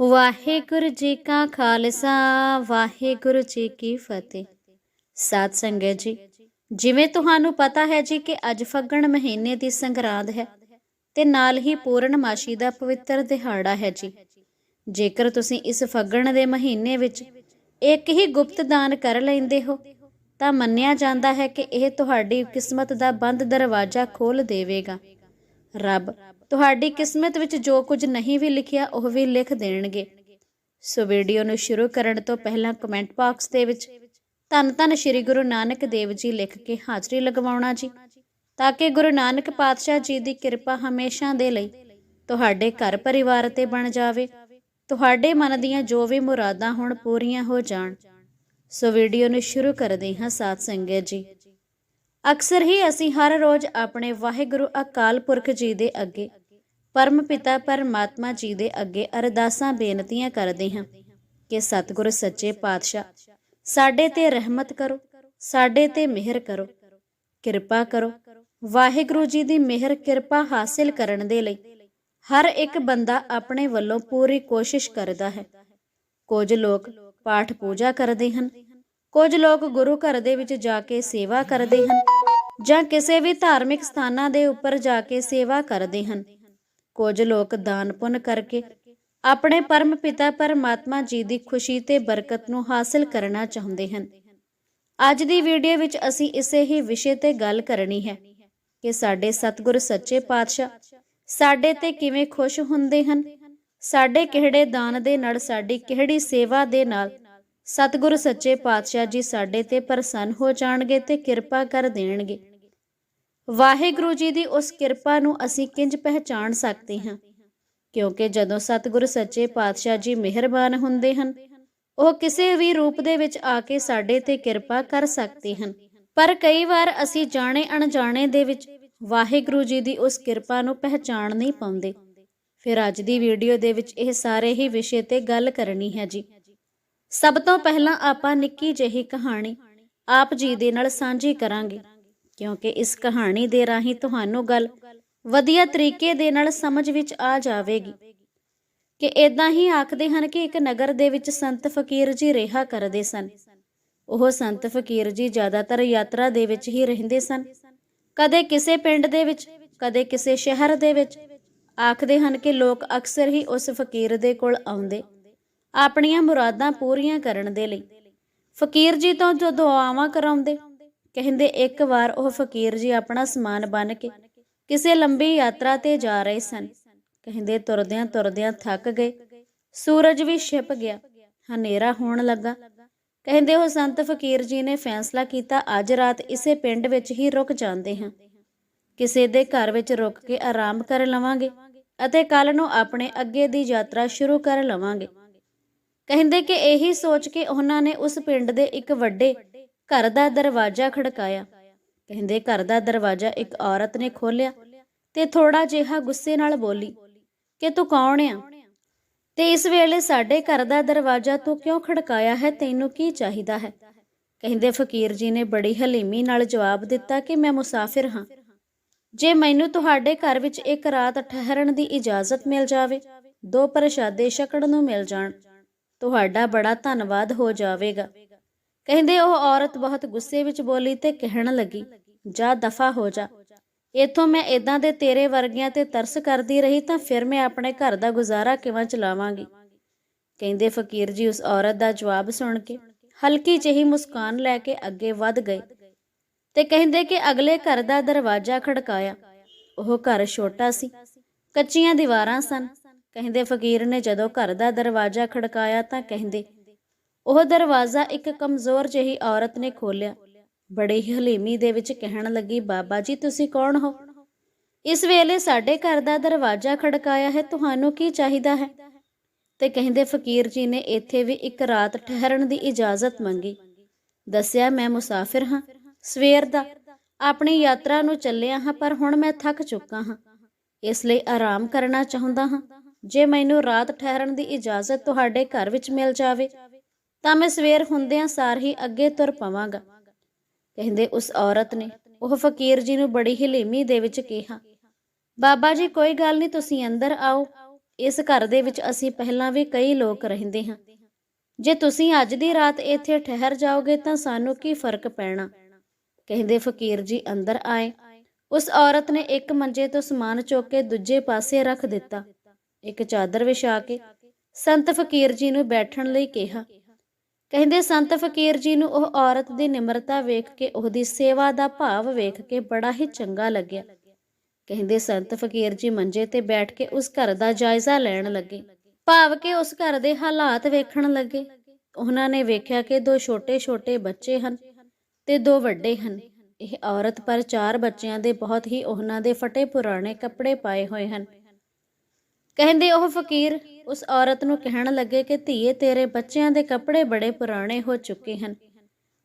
ਵਾਹਿਗੁਰੂ ਜੀ ਕਾ ਖਾਲਸਾ, ਵਾਹਿਗੁਰੂ ਜੀ ਕੀ ਫਤਿਹ। ਸਾਧ ਸੰਗਤ ਜੀ, ਜਿਵੇਂ ਤੁਹਾਨੂੰ ਪਤਾ ਹੈ ਜੀ ਕਿ ਅੱਜ ਫੱਗਣ ਮਹੀਨੇ ਦੀ ਸੰਗਰਾਂਦ ਹੈ ਤੇ ਨਾਲ ਹੀ ਪੂਰਨਮਾਸ਼ੀ ਦਾ ਪਵਿੱਤਰ ਦਿਹਾੜਾ ਹੈ ਜੀ। ਜੇਕਰ ਤੁਸੀਂ ਇਸ ਫੱਗਣ ਦੇ ਮਹੀਨੇ ਵਿੱਚ ਇੱਕ ਹੀ ਗੁਪਤ ਦਾਨ ਕਰ ਲੈਂਦੇ ਹੋ, ਤਾਂ ਮੰਨਿਆ ਜਾਂਦਾ ਹੈ ਕਿ ਇਹ ਤੁਹਾਡੀ ਕਿਸਮਤ ਦਾ ਬੰਦ ਦਰਵਾਜ਼ਾ ਖੋਲ ਦੇਵੇਗਾ। ਰੱਬ ਤੁਹਾਡੀ ਕਿਸਮਤ ਵਿੱਚ ਜੋ ਕੁਝ ਨਹੀਂ ਵੀ ਲਿਖਿਆ, ਉਹ ਵੀ ਲਿਖ ਦੇਣਗੇ। ਸੋ ਵੀਡੀਓ ਨੂੰ ਸ਼ੁਰੂ ਕਰਨ ਤੋਂ ਪਹਿਲਾਂ ਕਮੈਂਟ ਬਾਕਸ ਦੇ ਵਿੱਚ, ਧੰਨ ਧੰਨ ਸ੍ਰੀ ਗੁਰੂ ਨਾਨਕ ਦੇਵ ਜੀ ਲਿਖ ਕੇ ਹਾਜ਼ਰੀ ਲਗਵਾਉਣਾ ਜੀ। ਤਾਂ ਕਿ ਗੁਰੂ ਨਾਨਕ ਪਾਤਸ਼ਾਹ ਜੀ ਦੀ ਕਿਰਪਾ ਹਮੇਸ਼ਾ ਦੇ ਲਈ ਤੁਹਾਡੇ ਘਰ ਪਰਿਵਾਰ ਤੇ ਬਣ ਜਾਵੇ। ਤੁਹਾਡੇ ਮਨ ਦੀਆਂ ਜੋ ਵੀ ਮੁਰਾਦਾਂ ਹੁਣ ਪੂਰੀਆਂ ਹੋ ਜਾਣ। ਸੋ ਵੀਡੀਓ ਨੂੰ ਸ਼ੁਰੂ ਕਰਦੇ ਹਾਂ ਸਾਧ ਸੰਗਤ ਜੀ। ਅਕਸਰ ਹੀ ਅਸੀਂ ਹਰ ਰੋਜ਼ ਆਪਣੇ ਵਾਹਿਗੁਰੂ ਅਕਾਲ ਪੁਰਖ ਜੀ ਦੇ ਅੱਗੇ ਪਰਮ ਪਿਤਾ ਪਰਮਾਤਮਾ ਜੀ ਦੇ ਅੱਗੇ ਅਰਦਾਸਾਂ, ਬੇਨਤੀਆਂ ਕਰਦੇ ਹਾਂ ਕਿ ਸਤਿਗੁਰ ਸੱਚੇ ਪਾਤਸ਼ਾਹ ਸਾਡੇ ਤੇ ਰਹਿਮਤ ਕਰੋ, ਸਾਡੇ ਤੇ ਮਿਹਰ ਕਰੋ, ਕਿਰਪਾ ਕਰੋ। ਵਾਹਿਗੁਰੂ ਜੀ ਦੀ ਮਿਹਰ, ਕਿਰਪਾ ਹਾਸਿਲ ਕਰਨ ਦੇ ਲਈ ਹਰ ਇੱਕ ਬੰਦਾ ਆਪਣੇ ਵੱਲੋਂ ਪੂਰੀ ਕੋਸ਼ਿਸ਼ ਕਰਦਾ ਹੈ। ਕੁਝ ਲੋਕ ਪਾਠ ਪੂਜਾ ਕਰਦੇ ਹਨ, ਕੁਝ ਲੋਕ ਗੁਰੂ ਘਰ ਦੇ ਵਿੱਚ ਜਾ ਕੇ ਸੇਵਾ ਕਰਦੇ ਹਨ ਜਾਂ ਕਿਸੇ ਵੀ ਧਾਰਮਿਕ ਸਥਾਨਾਂ ਦੇ ਉੱਪਰ ਜਾ ਕੇ ਸੇਵਾ ਕਰਦੇ ਹਨ। ਕੁਝ ਲੋਕ ਦਾਨ ਪੁੰਨ ਕਰਕੇ ਆਪਣੇ ਪਰਮ ਪਿਤਾ ਪਰਮਾਤਮਾ ਜੀ ਦੀ ਖੁਸ਼ੀ ਤੇ ਬਰਕਤ ਨੂੰ ਹਾਸਲ ਕਰਨਾ ਚਾਹੁੰਦੇ ਹਨ। ਅੱਜ ਦੀ ਵੀਡੀਓ ਵਿੱਚ ਅਸੀਂ ਇਸੇ ਹੀ ਵਿਸ਼ੇ ਤੇ ਗੱਲ ਕਰਨੀ ਹੈ ਕਿ ਸਾਡੇ ਸਤਿਗੁਰ ਸੱਚੇ ਪਾਤਸ਼ਾਹ ਸਾਡੇ ਤੇ ਕਿਵੇਂ ਖੁਸ਼ ਹੁੰਦੇ ਹਨ, ਸਾਡੇ ਕਿਹੜੇ ਦਾਨ ਦੇ ਨਾਲ, ਸਾਡੀ ਕਿਹੜੀ ਸੇਵਾ ਦੇ ਨਾਲ ਸਤਿਗੁਰ ਸੱਚੇ ਪਾਤਸ਼ਾਹ ਜੀ ਸਾਡੇ ਤੇ ਪ੍ਰਸੰਨ ਹੋ ਜਾਣਗੇ ਤੇ ਕਿਰਪਾ ਕਰ ਦੇਣਗੇ। ਵਾਹਿਗੁਰੂ ਜੀ ਦੀ ਉਸ ਕਿਰਪਾ ਨੂੰ ਅਸੀਂ ਕਿੰਜ ਪਹਿਚਾਣ ਸਕਦੇ ਹਾਂ? ਕਿਉਂਕਿ ਜਦੋਂ ਸਤਿਗੁਰ ਸੱਚੇ ਪਾਤਸ਼ਾਹ ਜੀ ਮਿਹਰਬਾਨ ਹੁੰਦੇ ਹਨ, ਉਹ ਕਿਸੇ ਵੀ ਰੂਪ ਦੇ ਵਿੱਚ ਆ ਕੇ ਸਾਡੇ ਤੇ ਕਿਰਪਾ ਕਰ ਸਕਦੇ ਹਨ। ਪਰ ਕਈ ਵਾਰ ਅਸੀਂ ਜਾਣੇ ਅਣਜਾਣੇ ਦੇ ਵਿੱਚ ਵਾਹਿਗੁਰੂ ਜੀ ਦੀ ਉਸ ਕਿਰਪਾ ਨੂੰ ਪਹਿਚਾਣ ਨਹੀਂ ਪਾਉਂਦੇ। ਫਿਰ ਅੱਜ ਦੀ ਵੀਡੀਓ ਦੇ ਵਿੱਚ ਇਹ ਸਾਰੇ ਹੀ ਵਿਸ਼ੇ ਤੇ ਗੱਲ ਕਰਨੀ ਹੈ ਜੀ। ਸਭ ਤੋਂ ਪਹਿਲਾਂ ਆਪਾਂ ਨਿੱਕੀ ਜਿਹੀ ਕਹਾਣੀ ਆਪ ਜੀ ਦੇ ਨਾਲ ਸਾਂਝੀ ਕਰਾਂਗੇ। ਕਿਉਂਕਿ ਇਸ ਕਹਾਣੀ ਦੇ ਰਾਹੀਂ ਤੁਹਾਨੂੰ ਗੱਲ ਵਧੀਆ ਤਰੀਕੇ ਦੇ ਨਾਲ ਸਮਝ ਵਿੱਚ ਆ ਜਾਵੇਗੀ। ਕਿ ਇਦਾਂ ਹੀ ਆਖਦੇ ਹਨ ਕਿ ਇੱਕ ਨਗਰ ਦੇ ਵਿੱਚ ਸੰਤ ਫਕੀਰ ਜੀ ਰਿਹਾ ਕਰਦੇ ਸਨ। ਉਹ ਸੰਤ ਫਕੀਰ ਜੀ ਜ਼ਿਆਦਾਤਰ ਯਾਤਰਾ ਦੇ ਵਿੱਚ ਹੀ ਰਹਿੰਦੇ ਸਨ। ਕਦੇ ਕਿਸੇ ਪਿੰਡ ਦੇ ਵਿੱਚ, ਕਦੇ ਕਿਸੇ ਸ਼ਹਿਰ ਦੇ ਵਿੱਚ। ਆਖਦੇ ਹਨ ਕਿ ਲੋਕ ਅਕਸਰ ਹੀ ਉਸ ਫਕੀਰ ਦੇ ਕੋਲ ਆਉਂਦੇ। ਆਪਣੀਆਂ ਮੁਰਾਦਾਂ ਪੂਰੀਆਂ ਕਰਨ ਦੇ ਲਈ। ਫਕੀਰ ਜੀ ਤੋਂ ਜੋ ਦੁਆਵਾਂ ਕਰਾਉਂਦੇ ਕਹਿੰਦੇ ਇੱਕ ਵਾਰ ਉਹ ਫਕੀਰ ਜੀ ਆਪਣਾ ਸਮਾਨ ਬੰਨ ਕੇ ਕਿਸੇ ਲੰਬੀ ਯਾਤਰਾ ਤੇ ਜਾ ਰਹੇ ਸਨ। ਕਹਿੰਦੇ ਤੁਰਦਿਆਂ ਤੁਰਦਿਆਂ ਥੱਕ ਗਏ। ਸੂਰਜ ਵੀ ਛਿਪ ਗਿਆ। ਹਨੇਰਾ ਹੋਣ ਲੱਗਾ। ਕਹਿੰਦੇ ਉਹ ਸੰਤ ਫਕੀਰ ਜੀ ਨੇ ਫੈਸਲਾ ਕੀਤਾ, ਅੱਜ ਰਾਤ ਇਸੇ ਪਿੰਡ ਵਿੱਚ ਹੀ ਰੁਕ ਜਾਂਦੇ ਹਾਂ। ਕਿਸੇ ਦੇ ਘਰ ਵਿੱਚ ਰੁਕ ਕੇ ਆਰਾਮ ਕਰ ਲਵਾਂਗੇ ਅਤੇ ਕੱਲ ਨੂੰ ਆਪਣੇ ਅੱਗੇ ਦੀ ਯਾਤਰਾ ਸ਼ੁਰੂ ਕਰ ਲਵਾਂਗੇ। ਕਹਿੰਦੇ ਕਿ ਇਹੀ ਸੋਚ ਕੇ ਉਹਨਾਂ ਨੇ ਉਸ ਪਿੰਡ ਦੇ ਇੱਕ ਵੱਡੇ ਘਰ ਦਾ ਦਰਵਾਜ਼ਾ ਖੜਕਾਇਆ। ਕਹਿੰਦੇ ਘਰ ਦਾ ਦਰਵਾਜ਼ਾ ਇੱਕ ਔਰਤ ਨੇ ਖੋਲ੍ਹਿਆ ਤੇ ਥੋੜਾ ਜਿਹਾ ਗੁੱਸੇ ਨਾਲ ਬੋਲੀ, ਕਿ ਤੂੰ ਕੌਣ ਆ? ਤੇ ਇਸ ਵੇਲੇ ਸਾਡੇ ਘਰ ਦਾ ਦਰਵਾਜ਼ਾ ਤੂੰ ਕਿਉਂ ਖੜਕਾਇਆ ਹੈ? ਤੈਨੂੰ ਕੀ ਚਾਹੀਦਾ ਹੈ? ਕਹਿੰਦੇ ਫਕੀਰ ਜੀ ਨੇ ਬੜੀ ਹਲੀਮੀ ਨਾਲ ਜਵਾਬ ਦਿੱਤਾ ਕਿ ਮੈਂ ਮੁਸਾਫਿਰ ਹਾਂ। ਜੇ ਮੈਨੂੰ ਤੁਹਾਡੇ ਘਰ ਵਿੱਚ ਇੱਕ ਰਾਤ ਠਹਿਰਣ ਦੀ ਇਜਾਜ਼ਤ ਮਿਲ ਜਾਵੇ, ਦੋ ਪ੍ਰਸ਼ਾਦੇ ਛਕਣ ਨੂੰ ਮਿਲ ਜਾਣ, ਤੁਹਾਡਾ ਬੜਾ ਧੰਨਵਾਦ ਹੋ ਜਾਵੇਗਾ। ਕਹਿੰਦੇ ਉਹ ਔਰਤ ਬਹੁਤ ਗੁੱਸੇ ਵਿੱਚ ਬੋਲੀ ਤੇ ਕਹਿਣ ਲੱਗੀ, ਜਾ ਦਫਾ ਹੋ ਜਾ। ਇਥੋਂ ਮੈਂ ਇਦਾਂ ਦੇ ਤੇਰੇ ਵਰਗਿਆਂ ਤੇ ਤਰਸ ਕਰਦੀ ਰਹੀ ਤਾਂ ਫਿਰ ਮੈਂ ਆਪਣੇ ਘਰ ਦਾ ਗੁਜ਼ਾਰਾ ਕਿਵੇਂ ਚਲਾਵਾਂਗੀ? ਕਹਿੰਦੇ ਫਕੀਰ ਜੀ ਉਸ ਔਰਤ ਦਾ ਜਵਾਬ ਸੁਣ ਕੇ ਹਲਕੀ ਜਿਹੀ ਮੁਸਕਾਨ ਲੈ ਕੇ ਅੱਗੇ ਵੱਧ ਗਏ ਤੇ ਕਹਿੰਦੇ ਕਿ ਅਗਲੇ ਘਰ ਦਾ ਦਰਵਾਜ਼ਾ ਖੜਕਾਇਆ। ਉਹ ਘਰ ਛੋਟਾ ਸੀ, ਕੱਚੀਆਂ ਦੀਵਾਰਾਂ ਸਨ। ਕਹਿੰਦੇ ਫਕੀਰ ਨੇ ਜਦੋਂ ਘਰ ਦਾ ਦਰਵਾਜ਼ਾ ਖੜਕਾਇਆ ਤਾਂ ਕਹਿੰਦੇ ਉਹ ਦਰਵਾਜ਼ਾ ਇੱਕ ਕਮਜ਼ੋਰ ਜਿਹੀ ਔਰਤ ਨੇ ਖੋਲ੍ਹਿਆ। ਬੜੇ ਹੀ ਹਲੀਮੀ ਦੇ ਵਿੱਚ ਕਹਿਣ ਲੱਗੀ, ਬਾਬਾ ਜੀ, ਤੁਸੀਂ ਕੌਣ ਹੋ? ਇਸ ਵੇਲੇ ਸਾਡੇ ਘਰ ਦਾ ਦਰਵਾਜ਼ਾ ਖੜਕਾਇਆ ਹੈ, ਤੁਹਾਨੂੰ ਕੀ ਚਾਹੀਦਾ ਹੈ? ਤੇ ਕਹਿੰਦੇ, ਫਕੀਰ ਜੀ ਨੇ ਇੱਥੇ ਵੀ ਇੱਕ ਰਾਤ ਠਹਿਰਨ ਦੀ ਇਜਾਜ਼ਤ ਮੰਗੀ। ਦੱਸਿਆ, ਮੈਂ ਮੁਸਾਫਿਰ ਹਾਂ, ਸਵੇਰ ਦਾ। ਆਪਣੀ ਯਾਤਰਾ ਨੂੰ ਚੱਲਿਆ ਹਾਂ, ਪਰ ਹੁਣ ਮੈਂ ਥੱਕ ਚੁੱਕਾ ਹਾਂ। ਇਸ ਲਈ ਆਰਾਮ ਕਰਨਾ ਚਾਹੁੰਦਾ ਹਾਂ। ਜੇ ਮੈਨੂੰ ਰਾਤ ਠਹਿਰਨ ਦੀ ਇਜਾਜ਼ਤ ਤੁਹਾਡੇ ਘਰ ਵਿੱਚ ਮਿਲ ਜਾਵੇ ਤਾਂ ਮੈਂ ਸਵੇਰ ਹੁੰਦਿਆਂ ਸਾਰ ਹੀ ਅੱਗੇ ਤੁਰ ਪਵਾਂਗਾ। ਕਹਿੰਦੇ ਉਸ ਔਰਤ ਨੇ, ਉਹ ਫਕੀਰ ਜੀ ਨੂੰ ਬੜੀ ਹਲੀਮੀ ਦੇ ਵਿੱਚ ਕਿਹਾ, ਬਾਬਾ ਜੀ, ਕੋਈ ਗੱਲ ਨਹੀਂ, ਤੁਸੀਂ ਅੰਦਰ ਆਓ। ਇਸ ਘਰ ਦੇ ਵਿੱਚ ਅਸੀਂ ਪਹਿਲਾਂ ਵੀ ਕਈ ਲੋਕ ਰਹਿੰਦੇ ਹਾਂ। ਜੇ ਤੁਸੀਂ ਅੱਜ ਦੀ ਰਾਤ ਇੱਥੇ ਠਹਿਰ ਜਾਓਗੇ ਤਾਂ ਸਾਨੂੰ ਕੀ ਫ਼ਰਕ ਪੈਣਾ? ਕਹਿੰਦੇ ਫਕੀਰ ਜੀ ਅੰਦਰ ਆਏ। ਉਸ ਔਰਤ ਨੇ ਇੱਕ ਮੰਜੇ ਤੋਂ ਸਮਾਨ ਚੁੱਕ ਕੇ ਦੂਜੇ ਪਾਸੇ ਰੱਖ ਦਿੱਤਾ। ਇੱਕ ਚਾਦਰ ਵਿਛਾ ਕੇ ਸੰਤ ਫਕੀਰ ਜੀ ਨੂੰ ਬੈਠਣ ਲਈ ਕਿਹਾ ਕਹਿੰਦੇ ਸੰਤ ਫਕੀਰ ਜੀ ਨੂੰ ਉਹ ਔਰਤ ਦੀ ਨਿਮਰਤਾ ਵੇਖ ਕੇ, ਉਹਦੀ ਸੇਵਾ ਦਾ ਭਾਵ ਵੇਖ ਕੇ ਬੜਾ ਹੀ ਚੰਗਾ ਲੱਗਿਆ। ਕਹਿੰਦੇ ਸੰਤ ਫਕੀਰ ਜੀ ਮੰਜੇ ਤੇ ਬੈਠ ਕੇ ਉਸ ਘਰ ਦਾ ਜਾਇਜ਼ਾ ਲੈਣ ਲੱਗੇ। ਭਾਵ ਕਿ ਉਸ ਘਰ ਦੇ ਹਾਲਾਤ ਵੇਖਣ ਲੱਗੇ। ਉਹਨਾਂ ਨੇ ਵੇਖਿਆ ਕਿ ਦੋ ਛੋਟੇ-ਛੋਟੇ ਬੱਚੇ ਹਨ ਤੇ ਦੋ ਵੱਡੇ ਹਨ। ਇਹ ਔਰਤ ਪਰ ਚਾਰ ਬੱਚਿਆਂ ਦੇ ਬਹੁਤ ਹੀ ਉਹਨਾਂ ਦੇ ਫਟੇ ਪੁਰਾਣੇ ਕੱਪੜੇ ਪਾਏ ਹੋਏ ਹਨ। ਕਹਿੰਦੇ ਉਹ ਫਕੀਰ ਉਸ ਔਰਤ ਨੂੰ ਕਹਿਣ ਲੱਗੇ ਕਿ ਧੀਏ, ਤੇਰੇ ਬੱਚਿਆਂ ਦੇ ਕੱਪੜੇ ਬੜੇ ਪੁਰਾਣੇ ਹੋ ਚੁੱਕੇ ਹਨ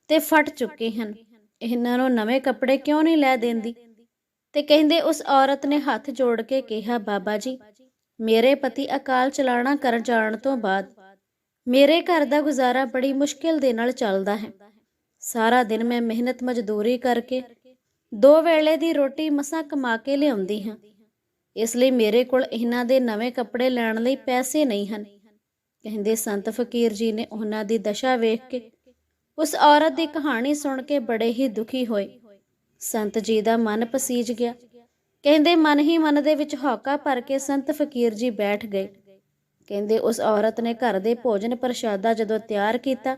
ਤੇ ਫਟ ਚੁੱਕੇ ਹਨ। ਇਹਨਾਂ ਨੂੰ ਨਵੇਂ ਕੱਪੜੇ ਕਿਉਂ ਨਹੀਂ ਲੈ ਦਿੰਦੀ? ਤੇ ਕਹਿੰਦੇ ਉਸ ਔਰਤ ਨੇ ਹੱਥ ਜੋੜ ਕੇ ਕਿਹਾ, ਬਾਬਾ ਜੀ, ਮੇਰੇ ਪਤੀ ਅਕਾਲ ਚਲਾਣਾ ਕਰ ਜਾਣ ਤੋਂ ਬਾਅਦ ਮੇਰੇ ਘਰ ਦਾ ਗੁਜ਼ਾਰਾ ਬੜੀ ਮੁਸ਼ਕਿਲ ਦੇ ਨਾਲ ਚੱਲਦਾ ਹੈ। ਸਾਰਾ ਦਿਨ ਮੈਂ ਮਿਹਨਤ ਮਜ਼ਦੂਰੀ ਕਰਕੇ ਦੋ ਵੇਲੇ ਦੀ ਰੋਟੀ ਮਸਾਂ ਕਮਾ ਕੇ ਲਿਆਉਂਦੀ ਹਾਂ। ਇਸ ਲਈ ਮੇਰੇ ਕੋਲ ਇਹਨਾਂ ਦੇ ਨਵੇਂ ਕੱਪੜੇ ਲੈਣ ਲਈ ਪੈਸੇ ਨਹੀਂ ਹਨ। ਕਹਿੰਦੇ ਸੰਤ ਫਕੀਰ ਜੀ ਨੇ ਉਹਨਾਂ ਦੀ ਦਸ਼ਾ ਵੇਖ ਕੇ ਉਸ ਔਰਤ ਦੀ ਕਹਾਣੀ ਸੁਣ ਕੇ ਬੜੇ ਹੀ ਦੁਖੀ ਹੋਏ। ਸੰਤ ਜੀ ਦਾ ਮਨ ਪਸੀਜ ਗਿਆ। ਕਹਿੰਦੇ ਮਨ ਹੀ ਮਨ ਦੇ ਵਿੱਚ ਹੌਕਾ ਭਰ ਕੇ ਸੰਤ ਫਕੀਰ ਜੀ ਬੈਠ ਗਏ। ਕਹਿੰਦੇ ਉਸ ਔਰਤ ਨੇ ਘਰ ਦੇ ਭੋਜਨ ਪ੍ਰਸ਼ਾਦਾ ਜਦੋਂ ਤਿਆਰ ਕੀਤਾ,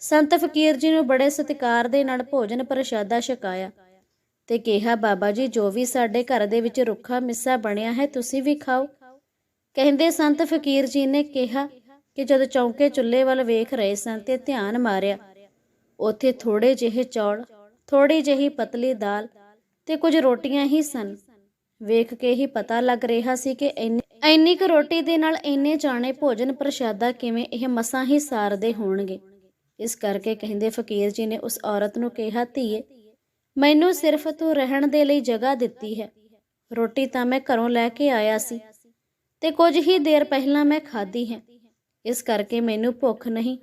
ਸੰਤ ਫਕੀਰ ਜੀ ਨੂੰ ਬੜੇ ਸਤਿਕਾਰ ਦੇ ਨਾਲ ਭੋਜਨ ਪ੍ਰਸ਼ਾਦਾ ਛਕਾਇਆ। ਤੇ ਕਿਹਾ, ਬਾਬਾ ਜੀ, ਜੋ ਵੀ ਸਾਡੇ ਘਰ ਦੇ ਵਿੱਚ ਰੁੱਖਾ ਮਿੱਸਾ ਬਣਿਆ ਹੈ, ਤੁਸੀਂ ਵੀ ਖਾਓ। ਕਹਿੰਦੇ ਸੰਤ ਫਕੀਰ ਜੀ ਨੇ ਕਿਹਾ ਕਿ ਜਦੋਂ ਚੌਂਕੇ ਚੁੱਲ੍ਹੇ ਵੱਲ ਵੇਖ ਰਹੇ ਸਨ ਤੇ ਧਿਆਨ ਮਾਰਿਆ, ਉੱਥੇ ਥੋੜੇ ਜਿਹੇ ਚੌਲ ਥੋੜੀ ਜਿਹੀ ਪਤਲੀ ਦਾਲ ਤੇ ਕੁਝ ਰੋਟੀਆਂ ਹੀ ਸਨ। ਵੇਖ ਕੇ ਹੀ ਪਤਾ ਲੱਗ ਰਿਹਾ ਸੀ ਕਿ ਇੰਨੀ ਇੰਨੀ ਕੁ ਰੋਟੀ ਦੇ ਨਾਲ ਇੰਨੇ ਜਾਣੇ ਭੋਜਨ ਪ੍ਰਸ਼ਾਦਾ ਕਿਵੇਂ ਇਹ ਮਸਾਂ ਹੀ ਸਾਰਦੇ ਹੋਣਗੇ। ਇਸ ਕਰਕੇ ਕਹਿੰਦੇ ਫਕੀਰ ਜੀ ਨੇ ਉਸ ਔਰਤ ਨੂੰ ਕਿਹਾ, ਧੀਏ ਮੈਨੂੰ ਸਿਰਫ ਤੂੰ ਰਹਿਣ ਦੇ ਲਈ ਜਗ੍ਹਾ ਦਿੱਤੀ ਹੈ। ਰੋਟੀ ਤਾਂ ਮੈਂ ਘਰੋਂ ਲੈ ਕੇ ਆਇਆ ਸੀ ਤੇ ਕੁਝ ਹੀ ਦੇਰ ਪਹਿਲਾਂ ਮੈਂ ਖਾਧੀ ਹੈ। ਇਸ ਕਰਕੇ ਮੈਨੂੰ ਭੁੱਖ ਨਹੀਂ।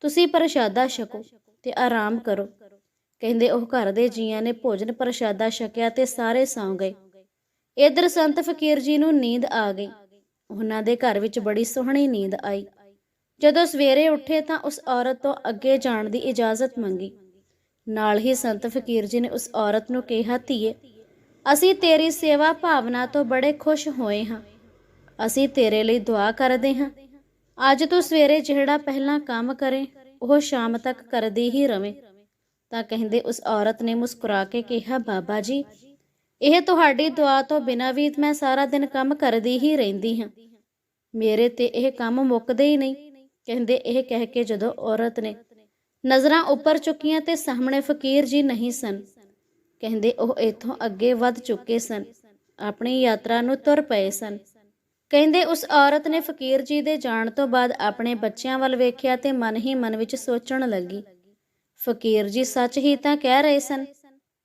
ਤੁਸੀਂ ਪ੍ਰਸ਼ਾਦਾ ਛਕੋ ਤੇ ਆਰਾਮ ਕਰੋ। ਕਹਿੰਦੇ ਉਹ ਘਰ ਦੇ ਜੀਆਂ ਨੇ ਭੋਜਨ ਪ੍ਰਸ਼ਾਦਾ ਛਕਿਆ ਤੇ ਸਾਰੇ ਸੌਂ ਗਏ। ਇਧਰ ਸੰਤ ਫਕੀਰ ਜੀ ਨੂੰ ਨੀਂਦ ਆ ਗਈ। ਉਹਨਾਂ ਦੇ ਘਰ ਵਿੱਚ ਬੜੀ ਸੋਹਣੀ ਨੀਂਦ ਆਈ। ਜਦੋਂ ਸਵੇਰੇ ਉੱਠੇ ਤਾਂ ਉਸ ਔਰਤ ਤੋਂ ਅੱਗੇ ਜਾਣ ਦੀ ਇਜਾਜ਼ਤ ਮੰਗੀ। ਨਾਲ ਹੀ ਸੰਤ ਫਕੀਰ ਜੀ ਨੇ ਉਸ ਔਰਤ ਨੂੰ ਕਿਹਾ, ਧੀਏ, ਅਸੀਂ ਤੇਰੀ ਸੇਵਾ ਭਾਵਨਾ ਤੋਂ ਬੜੇ ਖੁਸ਼ ਹੋਏ ਹਾਂ। ਅਸੀਂ ਤੇਰੇ ਲਈ ਦੁਆ ਕਰਦੇ ਹਾਂ। ਅੱਜ ਤੂੰ ਸਵੇਰੇ ਜਿਹੜਾ ਪਹਿਲਾਂ ਕੰਮ ਕਰੇ, ਉਹ ਸ਼ਾਮ ਤੱਕ ਕਰਦੀ ਹੀ ਰਵੇਂ। ਤਾਂ ਕਹਿੰਦੇ ਉਸ ਔਰਤ ਨੇ ਮੁਸਕਰਾ ਕੇ ਕਿਹਾ, ਬਾਬਾ ਜੀ, ਇਹ ਤੁਹਾਡੀ ਦੁਆ ਤੋਂ ਬਿਨਾਂ ਵੀ ਮੈਂ ਸਾਰਾ ਦਿਨ ਕੰਮ ਕਰਦੀ ਹੀ ਰਹਿੰਦੀ ਹਾਂ। ਮੇਰੇ ਤੇ ਇਹ ਕੰਮ ਮੁੱਕਦੇ ਹੀ ਨਹੀਂ। ਕਹਿੰਦੇ ਇਹ ਕਹਿ ਕੇ ਜਦੋਂ ਔਰਤ ਨੇ ਨਜ਼ਰਾਂ ਉੱਪਰ ਚੁੱਕੀਆਂ ਤੇ ਸਾਹਮਣੇ ਫਕੀਰ ਜੀ ਨਹੀਂ ਸਨ। ਕਹਿੰਦੇ ਉਹ ਇੱਥੋਂ ਅੱਗੇ ਵੱਧ ਚੁੱਕੇ ਸਨ। ਆਪਣੀ ਯਾਤਰਾ ਨੂੰ ਤੁਰ ਪਏ ਸਨ। ਕਹਿੰਦੇ ਉਸ ਔਰਤ ਨੇ ਫਕੀਰ ਜੀ ਦੇ ਜਾਣ ਤੋਂ ਬਾਅਦ ਆਪਣੇ ਬੱਚਿਆਂ ਵੱਲ ਵੇਖਿਆ ਤੇ ਮਨ ਹੀ ਮਨ ਵਿੱਚ ਸੋਚਣ ਲੱਗੀ। ਫਕੀਰ ਜੀ ਸੱਚ ਹੀ ਤਾਂ ਕਹਿ ਰਹੇ ਸਨ,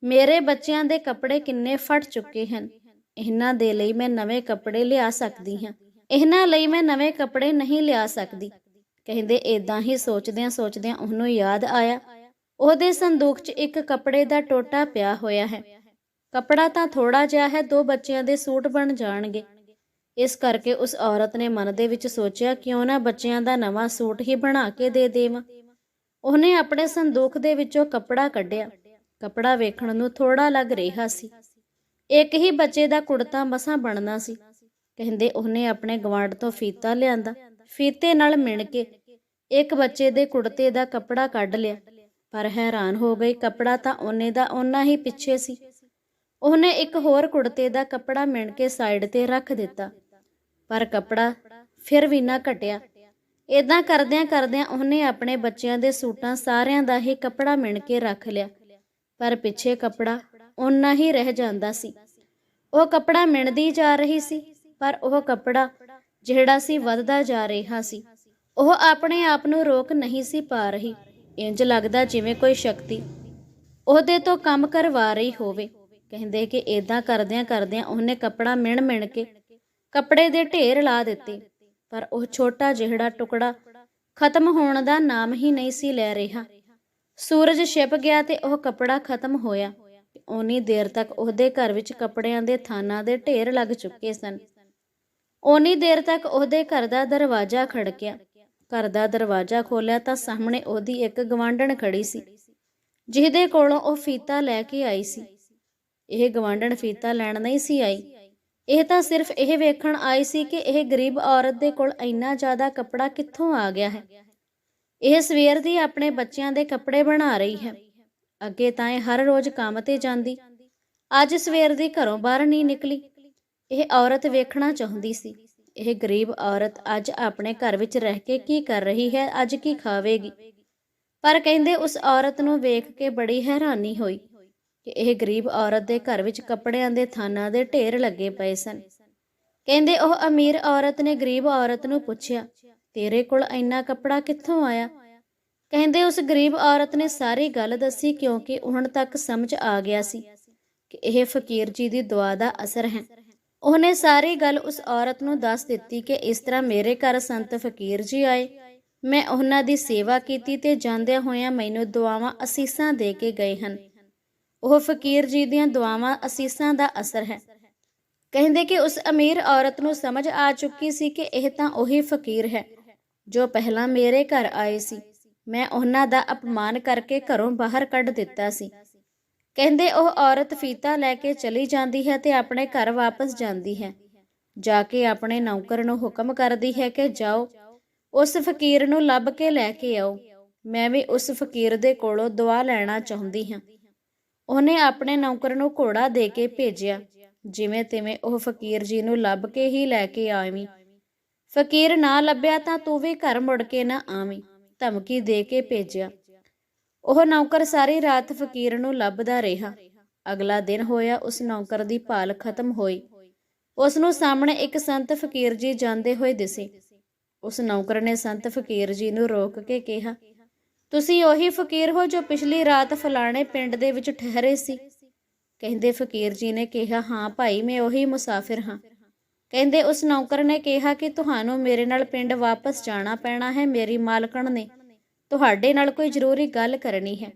ਮੇਰੇ ਬੱਚਿਆਂ ਦੇ ਕੱਪੜੇ ਕਿੰਨੇ ਫਟ ਚੁੱਕੇ ਹਨ। ਇਹਨਾਂ ਦੇ ਲਈ ਮੈਂ ਨਵੇਂ ਕੱਪੜੇ ਲਿਆ ਸਕਦੀ ਹਾਂ। ਇਹਨਾਂ ਲਈ ਮੈਂ ਨਵੇਂ ਕੱਪੜੇ ਨਹੀਂ ਲਿਆ ਸਕਦੀ। ਕਹਿੰਦੇ ਇਦਾਂ ਹੀ ਸੋਚਦਿਆਂ ਸੋਚਦਿਆਂ ਉਹਨੂੰ ਯਾਦ ਆਇਆ। ਉਹਦੇ ਸੰਦੂਕ 'ਚ ਇੱਕ ਕੱਪੜੇ ਦਾ ਟੋਟਾ ਪਿਆ ਹੋਇਆ ਹੈ। ਕੱਪੜਾ ਤਾਂ ਥੋੜਾ ਜਿਹਾ ਹੈ, ਦੋ ਬੱਚਿਆਂ ਦੇ ਸੂਟ ਬਣ ਜਾਣਗੇ। ਇਸ ਕਰਕੇ ਉਸ ਔਰਤ ਨੇ ਮਨ ਦੇ ਵਿੱਚ ਸੋਚਿਆ, ਕਿਉਂ ਨਾ ਬੱਚਿਆਂ ਦਾ ਨਵਾਂ ਸੂਟ ਹੀ ਬਣਾ ਕੇ ਦੇ ਦੇਵਾਂ। ਉਹਨੇ ਆਪਣੇ ਸੰਦੂਕ ਦੇ ਵਿੱਚੋਂ ਕੱਪੜਾ ਕੱਢਿਆ। ਕੱਪੜਾ ਵੇਖਣ ਨੂੰ ਥੋੜਾ ਲੱਗ ਰਿਹਾ ਸੀ। ਇੱਕ ਹੀ ਬੱਚੇ ਦਾ ਕੁੜਤਾ ਮਸਾਂ ਬਣਨਾ ਸੀ। ਕਹਿੰਦੇ ਉਹਨੇ ਆਪਣੇ ਗਵਾਂਢ ਤੋਂ ਫੀਤਾ ਲਿਆਂਦਾ। ਫੀਤੇ ਨਾਲ ਮਿਣ ਕੇ ਇੱਕ ਬੱਚੇ ਦੇ ਕੁੜਤੇ ਦਾ ਕੱਪੜਾ ਕੱਢ ਲਿਆ। ਪਰ ਹੈਰਾਨ ਹੋ ਗਈ, ਕੱਪੜਾ ਤਾਂ ਉਹਨੇ ਦਾ ਓਨਾ ਹੀ ਪਿੱਛੇ ਸੀ। ਉਹਨੇ ਇੱਕ ਹੋਰ ਕੁੜਤੇ ਦਾ ਕੱਪੜਾ ਮਿਣ ਕੇ ਸਾਈਡ ਤੇ ਰੱਖ ਦਿੱਤਾ। ਪਰ ਕੱਪੜਾ ਫਿਰ ਵੀ ਨਾ ਘਟਿਆ। ਇਦਾਂ ਕਰਦਿਆਂ ਕਰਦਿਆਂ ਉਹਨੇ ਆਪਣੇ ਬੱਚਿਆਂ ਦੇ ਸੂਟਾਂ ਸਾਰਿਆਂ ਦਾ ਹੀ ਕੱਪੜਾ ਮਿਣ ਕੇ ਰੱਖ ਲਿਆ। ਪਰ ਪਿੱਛੇ ਕੱਪੜਾ ਓਨਾ ਹੀ ਰਹਿ ਜਾਂਦਾ ਸੀ। ਉਹ ਕੱਪੜਾ ਮਿਣਦੀ ਜਾ ਰਹੀ ਸੀ, ਪਰ ਉਹ ਕੱਪੜਾ ਜਿਹੜਾ ਸੀ ਵੱਧਦਾ ਜਾ ਰਿਹਾ ਸੀ। ਉਹ ਆਪਣੇ ਆਪ ਨੂੰ ਰੋਕ ਨਹੀਂ ਸੀ ਪਾ ਰਹੀ। ਇੰਜ ਲੱਗਦਾ ਜਿਵੇਂ ਕੋਈ ਸ਼ਕਤੀ ਉਹਦੇ ਤੋਂ ਕੰਮ ਕਰਵਾ ਰਹੀ ਹੋਵੇ। ਕਹਿੰਦੇ ਕਿ ਇਦਾਂ ਕਰਦਿਆਂ ਕਰਦਿਆਂ ਉਹਨੇ ਕੱਪੜਾ ਮਿਣ ਮਿਣ ਕੇ ਕੱਪੜੇ ਦੇ ਢੇਰ ਲਾ ਦਿੱਤੇ। ਪਰ ਉਹ ਛੋਟਾ ਜਿਹੜਾ ਟੁਕੜਾ ਖਤਮ ਹੋਣ ਦਾ ਨਾਮ ਹੀ ਨਹੀਂ ਸੀ ਲੈ ਰਿਹਾ। ਸੂਰਜ ਛਿਪ ਗਿਆ ਤੇ ਉਹ ਕੱਪੜਾ ਖਤਮ ਹੋਇਆ। ਓਨੀ ਦੇਰ ਤੱਕ ਉਹਦੇ ਘਰ ਵਿੱਚ ਕੱਪੜਿਆਂ ਦੇ ਥਾਨਾਂ ਦੇ ਢੇਰ ਲੱਗ ਚੁੱਕੇ ਸਨ। ਓਨੀ ਦੇਰ ਤੱਕ ਉਹਦੇ ਘਰ ਦਾ ਦਰਵਾਜ਼ਾ ਖੜਕਿਆ। ਘਰ ਦਾ ਦਰਵਾਜ਼ਾ ਖੋਲਿਆ ਤਾਂ ਸਾਹਮਣੇ ਉਹਦੀ ਇੱਕ ਗਵਾਂਢਣ ਖੜੀ ਸੀ, ਜਿਹਦੇ ਕੋਲੋਂ ਉਹ ਫੀਤਾ ਲੈ ਕੇ ਆਈ ਸੀ। ਇਹ ਗਵਾਂਢਣ ਫੀਤਾ ਲੈਣ ਨਹੀਂ ਸੀ ਆਈ। ਇਹ ਤਾਂ ਸਿਰਫ ਇਹ ਵੇਖਣ ਆਈ ਸੀ ਕਿ ਇਹ ਗਰੀਬ ਔਰਤ ਦੇ ਕੋਲ ਇੰਨਾ ਜ਼ਿਆਦਾ ਕੱਪੜਾ ਕਿੱਥੋਂ ਆ ਗਿਆ ਹੈ। ਇਹ ਸਵੇਰ ਦੀ ਆਪਣੇ ਬੱਚਿਆਂ ਦੇ ਕੱਪੜੇ ਬਣਾ ਰਹੀ ਹੈ। ਅੱਗੇ ਤਾਂ ਇਹ ਹਰ ਰੋਜ਼ ਕੰਮ ਤੇ ਜਾਂਦੀ। ਅੱਜ ਸਵੇਰ ਦੀ ਘਰੋਂ ਬਾਹਰ ਨਹੀਂ ਨਿਕਲੀ। ਇਹ ਔਰਤ ਵੇਖਣਾ ਚਾਹੁੰਦੀ ਸੀ। ਇਹ ਗਰੀਬ ਔਰਤ ਅੱਜ ਆਪਣੇ ਘਰ ਵਿੱਚ ਰਹਿ ਕੇ ਕੀ ਕਰ ਰਹੀ ਹੈ, ਅੱਜ ਕੀ ਖਾਵੇਗੀ? ਪਰ ਕਹਿੰਦੇ ਉਸ ਔਰਤ ਨੂੰ ਵੇਖ ਕੇ ਬੜੀ ਹੈਰਾਨੀ ਹੋਈ ਕਿ ਇਹ ਗਰੀਬ ਔਰਤ ਦੇ ਘਰ ਵਿੱਚ ਕੱਪੜਿਆਂ ਦੇ ਥਾਨਾਂ ਦੇ ਢੇਰ ਲੱਗੇ ਪਏ ਸਨ। ਕਹਿੰਦੇ ਉਹ ਅਮੀਰ ਔਰਤ ਨੇ ਗਰੀਬ ਔਰਤ ਨੂੰ ਪੁੱਛਿਆ, ਤੇਰੇ ਕੋਲ ਇੰਨਾ ਕੱਪੜਾ ਕਿੱਥੋਂ ਆਇਆ? ਕਹਿੰਦੇ ਉਸ ਗਰੀਬ ਔਰਤ ਨੇ ਸਾਰੀ ਗੱਲ ਦੱਸੀ ਕਿਉਂਕਿ ਹੁਣ ਤੱਕ ਸਮਝ ਆ ਗਿਆ ਸੀ ਕਿ ਇਹ ਫਕੀਰ ਜੀ ਦੀ ਦੁਆ ਦਾ ਅਸਰ ਹੈ। ਉਹਨੇ ਸਾਰੀ ਗੱਲ ਉਸ ਔਰਤ ਨੂੰ ਦੱਸ ਦਿੱਤੀ ਕਿ ਇਸ ਤਰ੍ਹਾਂ ਮੇਰੇ ਘਰ ਸੰਤ ਫਕੀਰ ਜੀ ਆਏ। ਮੈਂ ਉਹਨਾਂ ਦੀ ਸੇਵਾ ਕੀਤੀ ਤੇ ਜਾਂਦਿਆਂ ਹੋਇਆਂ ਮੈਨੂੰ ਦੁਆਵਾਂ ਅਸੀਸਾਂ ਦੇ ਕੇ ਗਏ ਹਨ। ਉਹ ਫਕੀਰ ਜੀ ਦੀਆਂ ਦੁਆਵਾਂ ਅਸੀਸਾਂ ਦਾ ਅਸਰ ਹੈ। ਕਹਿੰਦੇ ਕਿ ਉਸ ਅਮੀਰ ਔਰਤ ਨੂੰ ਸਮਝ ਆ ਚੁੱਕੀ ਸੀ ਕਿ ਇਹ ਤਾਂ ਉਹੀ ਫਕੀਰ ਹੈ ਜੋ ਪਹਿਲਾਂ ਮੇਰੇ ਘਰ ਆਏ ਸੀ। ਮੈਂ ਉਹਨਾਂ ਦਾ ਅਪਮਾਨ ਕਰਕੇ ਘਰੋਂ ਬਾਹਰ ਕੱਢ ਦਿੱਤਾ ਸੀ। ਕਹਿੰਦੇ ਉਹ ਔਰਤ ਫੀਤਾ ਲੈ ਕੇ ਚਲੀ ਜਾਂਦੀ ਹੈ ਤੇ ਆਪਣੇ ਘਰ ਵਾਪਸ ਜਾਂਦੀ ਹੈ। ਜਾ ਕੇ ਆਪਣੇ ਨੌਕਰ ਨੂੰ ਹੁਕਮ ਕਰਦੀ ਹੈ ਕਿ ਜਾਓ, ਉਸ ਫਕੀਰ ਨੂੰ ਲੱਭ ਕੇ ਲੈ ਕੇ ਆਓ। ਮੈਂ ਵੀ ਉਸ ਫਕੀਰ ਦੇ ਕੋਲੋਂ ਦੁਆ ਲੈਣਾ ਚਾਹੁੰਦੀ ਹਾਂ। ਉਹਨੇ ਆਪਣੇ ਨੌਕਰ ਨੂੰ ਘੋੜਾ ਦੇ ਕੇ ਭੇਜਿਆ, ਜਿਵੇਂ ਤਿਵੇਂ ਉਹ ਫਕੀਰ ਜੀ ਨੂੰ ਲੱਭ ਕੇ ਹੀ ਲੈ ਕੇ ਆਵੀਂ। ਫਕੀਰ ਨਾ ਲੱਭਿਆ ਤਾਂ ਤੂੰ ਵੀ ਘਰ ਮੁੜ ਕੇ ਨਾ ਆਵੀਂ, ਧਮਕੀ ਦੇ ਕੇ ਭੇਜਿਆ। ਉਹ ਨੌਕਰ ਸਾਰੀ ਰਾਤ ਫਕੀਰ ਨੂੰ ਲੱਭਦਾ ਰਿਹਾ। ਅਗਲਾ ਦਿਨ ਹੋਇਆ, ਉਸ ਨੌਕਰ ਦੀ ਭਾਲ ਖਤਮ ਹੋਈ। ਉਸ ਨੂੰ ਸਾਹਮਣੇ ਇੱਕ ਸੰਤ ਫਕੀਰ ਜੀ ਜਾਂਦੇ ਹੋਏ ਦਿਸੇ। ਉਸ ਨੌਕਰ ਨੇ ਸੰਤ ਫਕੀਰ ਜੀ ਨੂੰ ਰੋਕ ਕੇ ਕਿਹਾ, ਤੁਸੀਂ ਉਹੀ ਫਕੀਰ ਹੋ ਜੋ ਪਿਛਲੀ ਰਾਤ ਫਲਾਣੇ ਪਿੰਡ ਦੇ ਵਿੱਚ ਠਹਿਰੇ ਸੀ? ਕਹਿੰਦੇ ਫਕੀਰ ਜੀ ਨੇ ਕਿਹਾ, ਹਾਂ ਭਾਈ, ਮੈਂ ਉਹੀ ਮੁਸਾਫਿਰ ਹਾਂ। ਕਹਿੰਦੇ ਉਸ ਨੌਕਰ ਨੇ ਕਿਹਾ ਕਿ ਤੁਹਾਨੂੰ ਮੇਰੇ ਨਾਲ ਪਿੰਡ ਵਾਪਸ ਜਾਣਾ ਪੈਣਾ ਹੈ, ਮੇਰੀ ਮਾਲਕਣ ਨੇ। ਤੁਹਾਡੇ ਨਾਲ ਕੋਈ ਜ਼ਰੂਰੀ ਗੱਲ ਕਰਨੀ ਹੈ।